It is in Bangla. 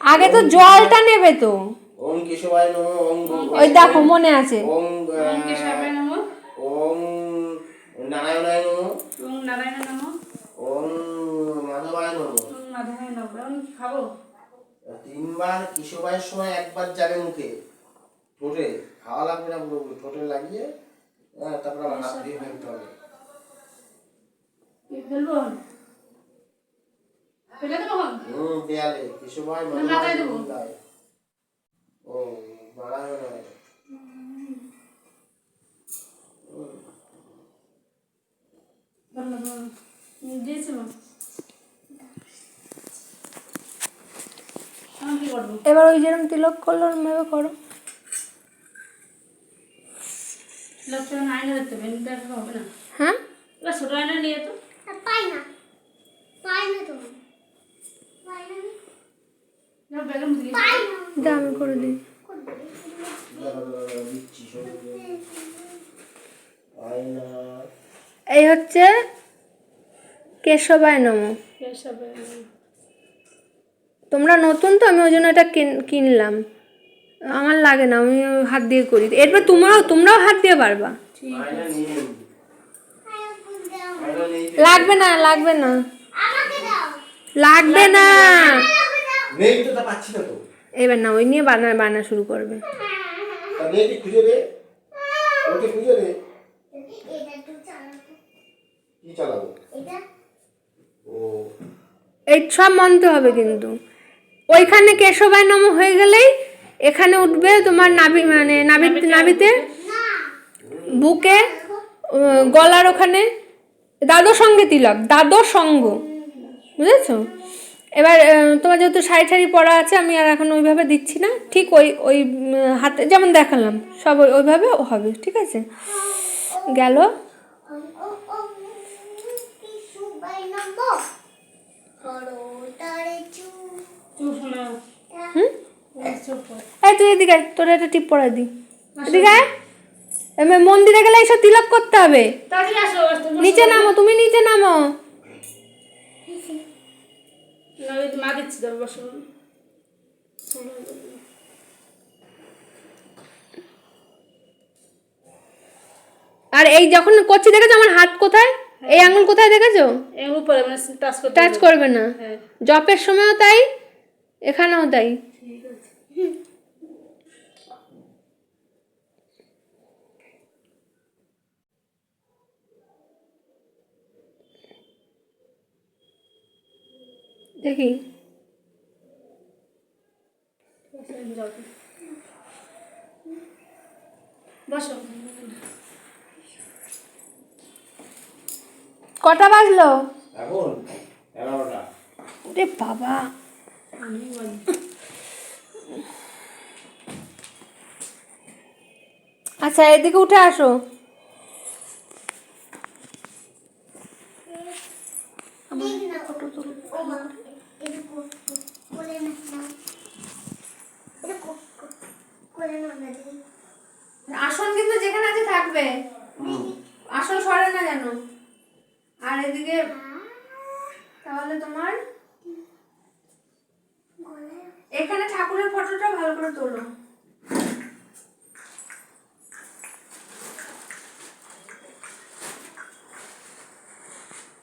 আগে তো জলটা নেবে তো। ওম কেশবায় নমঃ। ওম ওই দেখো মনে আছে। ওম ওম কেশবায় নমঃ ওম নারায়ণায় নমঃ। ওম নারায়ণ নমঃ। ওম মাধবায় নমঃ। ওম মাধবায় নমঃ। খাব। তিনবার কেশবায়ের সময় একবার যাবে মুখে। ঠোঁটে। খাওয়া লাগবে না পুরোপুরি ঠোঁটে লাগিয়ে হ্যাঁ তারপর হাত দিয়ে ফেলতে হবে। ফেলব ফেলে দেবো হুম দেয়ালে কেশবায় মাথায় মাধবায় দেবো? ও কি করব? এবার ওই যেরকম তিলক করল ওরমভাবে করো। না। হ্যাঁ? ছোট আয়না নিয়ে তো। পাই না পাই না তো পাই না যাও ব্যাগের মধ্যে দিয়ে পাই। না দা আমি করে দিই এই হচ্ছে কেশবায় নম। তোমরা নতুন তো আমি ওই জন্য এটা কিন- কিনলাম। আমার লাগে না আমি হাত দিয়ে করি। এরপর তোমরাও তোমরাও হাত দিয়ে পারবা লাগবে না লাগবে না। লাগবে না। নেই তো তা পাচ্ছি না তো। এবার না ওই নিয়ে বানা বানা শুরু করবে। তা মেয়েটি খুঁজে দে। ওকে খুঁজে কি চালাবো? ও। এই সব মানতে হবে কিন্তু। ওইখানে কেশবায় নম হয়ে গেলেই এখানে উঠবে তোমার নাভি মানে নাভি নাভিতে? বুকে? গলার ওখানে? দাদর সঙ্গে তিলক দাদর সঙ্গ বুঝেছ? এবার তোমার যেহেতু শাড়ি ঠাড়ি পরা আছে আমি আর এখন ওইভাবে দিচ্ছি না। ঠিক ওই ওই হাতে যেমন দেখালাম সব ওই- ওইভাবে হবে ঠিক আছে? গেল। এই তুই এদিকে তোর একটা টিপ পরা দি এদিকে মন্দিরে গেলে এইসব তিলক করতে হবে। নিচে নামো তুমি নিচে নামো। না ওই তো মা দিচ্ছি আর এই যখন করছি দেখেছ আমার হাত কোথায়? এই আঙুল কোথায় দেখেছ? এই উপরে মানে টাচ করতে টাচ। করবে না। হ্যাঁ। জপের সময়ও তাই এখানেও তাই। দেখি। কটা বাজলো? রে বাবা। আমি আচ্ছা এদিকে উঠে আসো। না ফটো তুল আসন কিন্তু যেখানে আছে থাকবে। আসন সরে না যেন। আর এদিকে তাহলে তোমার? এখানে ঠাকুরের ফটোটা ভালো করে তোলো।